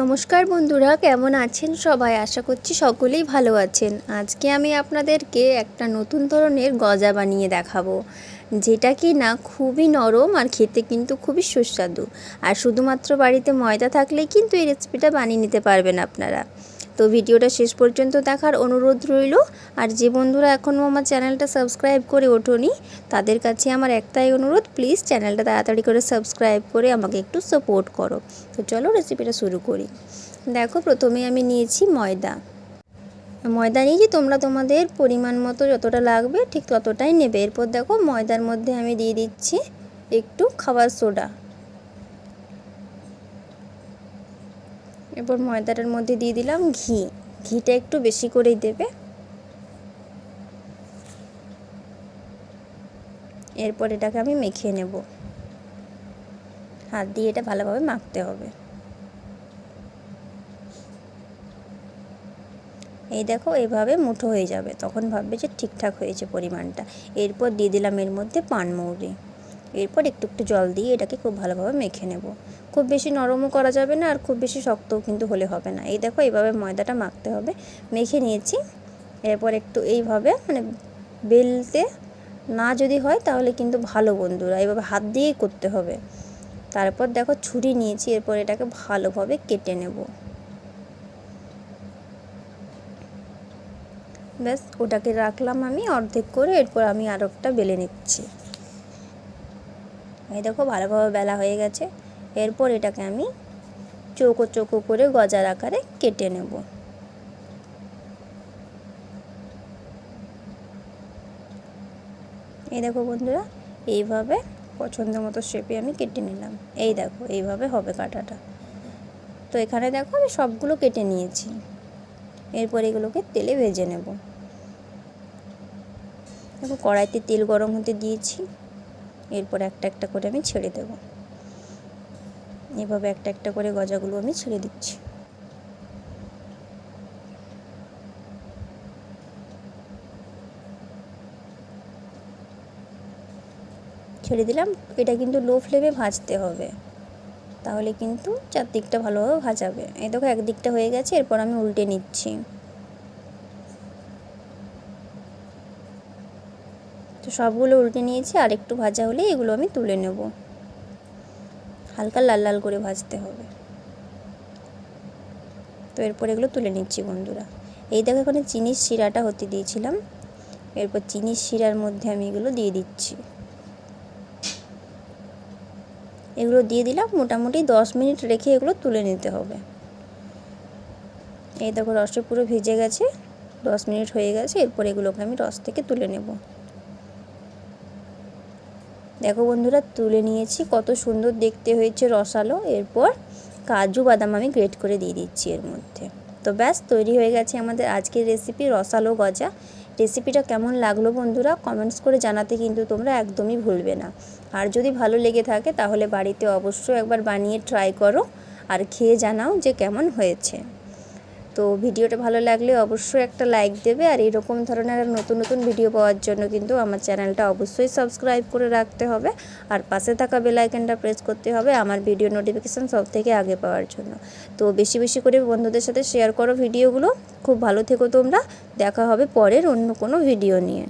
নমস্কার বন্ধুরা, কেমন আছেন সবাই? আশা করছি সকলেই ভালো আছেন। আজকে আমি আপনাদেরকে একটা নতুন ধরনের গজা বানিয়ে দেখাবো, যেটা কি না খুবই নরম আর খেতে কিন্তু খুবই সুস্বাদু। আর শুধুমাত্র বাড়িতে ময়দা থাকলেই কিন্তু এই রেসিপিটা বানিয়ে নিতে পারবেন আপনারা। তো ভিডিওটা শেষ পর্যন্ত দেখার অনুরোধ রইল। আর যে বন্ধুরা এখনও আমার চ্যানেলটা সাবস্ক্রাইব করে ওঠোনি, তাদের কাছে আমার একটাই অনুরোধ, প্লিজ চ্যানেলটা তাড়াতাড়ি করে সাবস্ক্রাইব করে আমাকে একটু সাপোর্ট করো। তো চলো রেসিপিটা শুরু করি। দেখো, প্রথমে আমি নিয়েছি ময়দা। ময়দা নিয়েছি, তোমরা তোমাদের পরিমাণ মতো যতটা লাগবে ঠিক ততটাই নেবে। এরপর দেখো, ময়দার মধ্যে আমি দিয়ে দিচ্ছি একটু খাবার সোডা। এরপর ময়দাটার মধ্যে দিয়ে দিলাম ঘি। ঘিটা একটু বেশি করেই দেবে। এরপর এটাকে আমি মেখে নেব। হাত দিয়ে এটা ভালোভাবে মাখতে হবে। এই দেখো, এভাবে মুঠো হয়ে যাবে। তখন ভাববে যে ঠিকঠাক হয়েছে পরিমাণটা। এরপর দিয়ে দিলাম এর মধ্যে পানমৌরি এরপর একটু একটু জল দিয়ে এটাকে খুব ভালোভাবে মেখে নেব। খুব বেশি নরমও করা যাবে না আর খুব বেশি শক্তও কিন্তু হলে হবে না। এই দেখো এইভাবে ময়দাটা মাখতে হবে। মেখে নিয়েছি। এরপর একটু এইভাবে মানে বেলতে না যদি হয় তাহলে কিন্তু ভালো বন্ধুরা এইভাবে হাত দিয়েই করতে হবে। তারপর দেখো ছুরি নিয়েছি, এরপর এটাকে ভালোভাবে কেটে নেব। ব্যাস, ওটাকে রাখলাম আমি অর্ধেক করে, এরপর আমি আর একটা বেলে নিচ্ছি। এই দেখো ভালোভাবে বেলা হয়ে গেছে। এরপর এটাকে আমি চৌকো চৌকো করে গজার আকারে কেটে নেব। এই দেখো বন্ধুরা, এইভাবে পছন্দ মতো শেপে আমি কেটে নিলাম। এই দেখো, এইভাবে হবে কাটাটা। তো এখানে দেখো আমি সবগুলো কেটে নিয়েছি। এরপর এগুলোকে তেলে ভেজে নেব। দেখো কড়াইতে তেল গরম হতে দিয়েছি। এরপর একটা একটা করে আমি ছেড়ে দেব। এভাবে একটা একটা করে গজাগুলো আমি ছেড়ে দিচ্ছি। ছেড়ে দিলাম, এটা কিন্তু লো ফ্লেমে ভাজতে হবে। তাহলে কিন্তু চারদিকটা ভালোভাবে ভাজাবে। এই দেখো, একদিকটা হয়ে গেছে, এরপর আমি উল্টে নিচ্ছি। তো সবগুলো উল্টে নিয়েছি, আর একটু ভাজা হলে এগুলো আমি তুলে নেব। হালকা লাল লাল করে ভাজতে হবে। তো এরপর এগুলো তুলে নিচ্ছি বন্ধুরা। এই দেখো এখানে চিনির শিরাটা হতে দিয়েছিলাম। এরপর চিনির শিরার মধ্যে আমি এগুলো দিয়ে দিচ্ছি। এগুলো দিয়ে দিলাম, মোটামুটি দশ মিনিট রেখে এগুলো তুলে নিতে হবে। এই দেখো রসে পুরো ভেজে গেছে, দশ মিনিট হয়ে গেছে, এরপর এগুলোকে আমি রস থেকে তুলে নেব। দেখো বন্ধুরা, তুলে নিয়েছি। কত সুন্দর দেখতে হয়েছে রসালো। এরপর কাজু বাদাম আমি গ্রেট করে দিয়ে দিচ্ছি এর মধ্যে। তো ব্যাস, তৈরি হয়ে গেছে আমাদের আজকের রেসিপি রসালো গজা। রেসিপিটা কেমন লাগল বন্ধুরা কমেন্টস করে জানাতে কিন্তু তোমরা একদমই ভুলবে না। আর যদি ভালো লেগে থাকে, তাহলে বাড়িতে অবশ্যই একবার বানিয়ে ট্রাই করো। আর খেয়ে জানাও যে কেমন হয়েছে। তো ভিডিওটা ভালো লাগলে অবশ্যই একটা লাইক দেবে। আর এরকম ধরনের নতুন নতুন ভিডিও পাওয়ার জন্য কিন্তু আমার চ্যানেলটা অবশ্যই সাবস্ক্রাইব করে রাখতে হবে। আর পাশে থাকা বেলাইকনটা প্রেস করতে হবে আমার ভিডিও নোটিফিকেশান সব থেকে আগে পাওয়ার জন্য। তো বেশি বেশি করে বন্ধুদের সাথে শেয়ার করো ভিডিওগুলো। খুব ভালো থেকো তোমরা। দেখা হবে পরের অন্য কোনো ভিডিও নিয়ে।